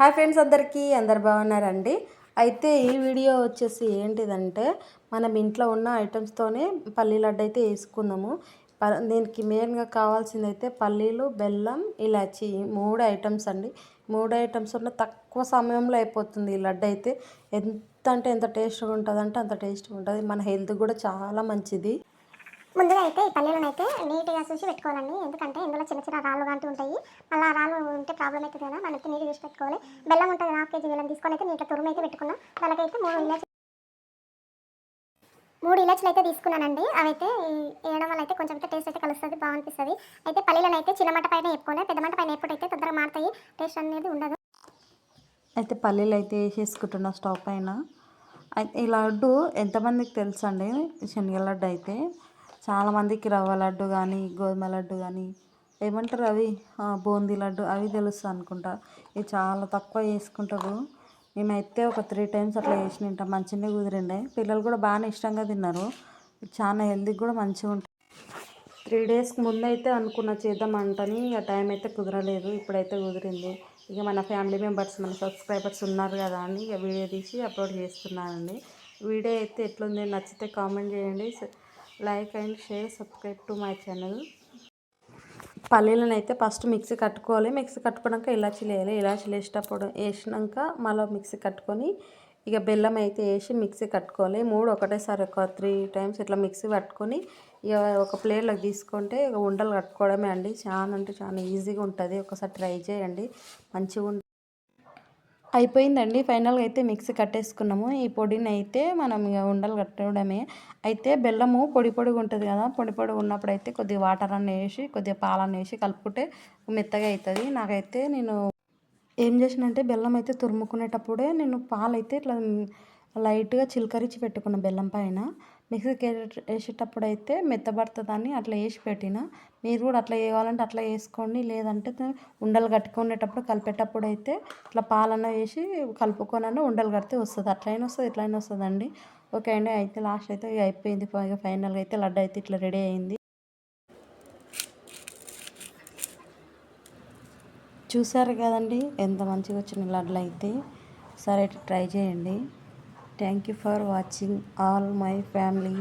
Hi friends అందరికీ అందరు బాగున్నారండి? అయితే ఈ వీడియో వచ్చేసి ఏంటిదంటే మనం ఇంట్లో ఉన్న ఐటమ్స్తోనే పల్లీ లడ్డు అయితే వేసుకుందాము. ప- దీనికి మెయిన్గా కావాల్సింది అయితే పల్లీలు బెల్లం ఇలాచి మూడు ఐటమ్స్ అండి. మూడు ఐటమ్స్ ఉన్న తక్కువ సమయంలో అయిపోతుంది ఈ లడ్డు అయితే. ఎంత అంటే ఎంత టేస్ట్గా ఉంటుందంటే అంత టేస్ట్గా ఉంటుంది. మన హెల్త్ కూడా చాలా మంచిది. ముందుగా అయితే ఈ పల్లీలను అయితే నీట్గా చూసి పెట్టుకోవాలండి. ఎందుకంటే ఇందులో చిన్న చిన్న రాళ్ళు లాంటి ఉంటాయి. మళ్ళీ ఆ రాళ్ళు ఉంటే ప్రాబ్లం అవుతుంది కదా మనకి నీట్గా చూసి పెట్టుకోవాలి. బెల్లం ఉంటుంది హాఫ్ కేజీ బెల్లం తీసుకొని అయితే నీట్గా తురుము అయితే పెట్టుకున్నాం. దానికైతే మూడు ఇలాచి మూడు ఇలాచీలు అయితే తీసుకున్నానండి. అవైతే వేయడం వల్ల అయితే కొంచెం అయితే టేస్ట్ అయితే కలుస్తుంది బాగా అయితే పల్లీలను అయితే చిన్న మంట పైన వేపుకోవాలి. పెద్ద మంట పైన ఎప్పుడైతే తొందరగా మారుతాయి. టేస్ట్ అనేది ఉండదు. అయితే పల్లీలు అయితే వేసేసుకుంటున్నా స్టవ్ పైన. అయితే ఈ లడ్డు ఎంతమందికి తెలుసు అండి శనగ లడ్డు అయితే. చాలామందికి రవ్వ లడ్డు కానీ గోధుమ లడ్డు కానీ ఏమంటారు అవి? బూందీ లడ్డు అవి తెలుసు అనుకుంటా. ఇవి చాలా తక్కువ చేసుకుంటారు. మేమైతే ఒక త్రీ టైమ్స్ అట్లా వేసి తింటాం. మంచిగా కుదిరిండే. పిల్లలు కూడా బాగానే ఇష్టంగా తిన్నారు. చాలా హెల్తీకి కూడా మంచిగా ఉంటుంది త్రీ డేస్కి ముందైతే అనుకున్న చేద్దామంటని ఇక టైం అయితే కుదరలేదు. ఇప్పుడైతే కుదిరింది. ఇక మన ఫ్యామిలీ మెంబర్స్ మన సబ్స్క్రైబర్స్ ఉన్నారు కదా అని ఇక వీడియో తీసి అప్లోడ్ చేస్తున్నానండి. వీడియో అయితే ఎట్లుంది నచ్చితే కామెంట్ చేయండి. Like and share subscribe to my channel. పల్లీలను అయితే ఫస్ట్ మిక్సీ కట్టుకోవాలి. మిక్సీ కట్టుకున్నాక ఇలాచీలు వేయాలి. ఇలాచీలు వేసేటప్పుడు వేసినాక మళ్ళీ మిక్సీ కట్టుకొని ఇక బెల్లం అయితే వేసి మిక్సీ కట్టుకోవాలి. మూడు ఒకటేసారి ఒక త్రీ టైమ్స్ ఇట్లా మిక్సీ పట్టుకొని ఇక ఒక ప్లేట్లోకి తీసుకుంటే ఇక ఉండలు కట్టుకోవడమే అండి. చాలా అంటే చాలా ఈజీగా ఉంటుంది. ఒకసారి ట్రై చేయండి. మంచిగా ఉంటుంది అయిపోయిందండి. ఫైనల్గా అయితే మిక్సీ కట్టేసుకున్నాము. ఈ పొడిని అయితే మనం ఇక ఉండలు కట్టడమే. అయితే బెల్లము పొడి పొడిగా ఉంటుంది కదా పొడి పొడిగా ఉన్నప్పుడు అయితే కొద్దిగా వాటర్ అన్న వేసి కొద్దిగా పాలన్న వేసి కలుపుకుంటే మెత్తగా అవుతుంది నాకైతే నేను ఏం చేసినంటే బెల్లం అయితే తురుముకునేటప్పుడే నేను పాలైతే ఇట్లా లైట్గా చిలకరించి పెట్టుకున్న బెల్లం పైన. మిక్సీకి వేసేటప్పుడు అయితే మెత్తబడుతుందని అట్లా వేసి పెట్టిన. మీరు కూడా అట్లా వేయాలంటే అట్లా వేసుకోండి. లేదంటే ఉండలు కట్టుకునేటప్పుడు కలిపేటప్పుడు అయితే ఇట్లా పాలన్న వేసి కలుపుకొని ఉండలు కడితే వస్తుంది. అట్లయినా వస్తుంది ఇట్లయినా వస్తుందండి. ఓకే అండి. అయితే లాస్ట్ అయితే ఇక అయిపోయింది. ఇక ఫైనల్గా అయితే లడ్డు అయితే ఇట్లా రెడీ అయింది. చూసారు కదండి? ఎంత మంచిగా వచ్చిన లడ్లు అయితే సరే ట్రై చేయండి. thank you for watching all my family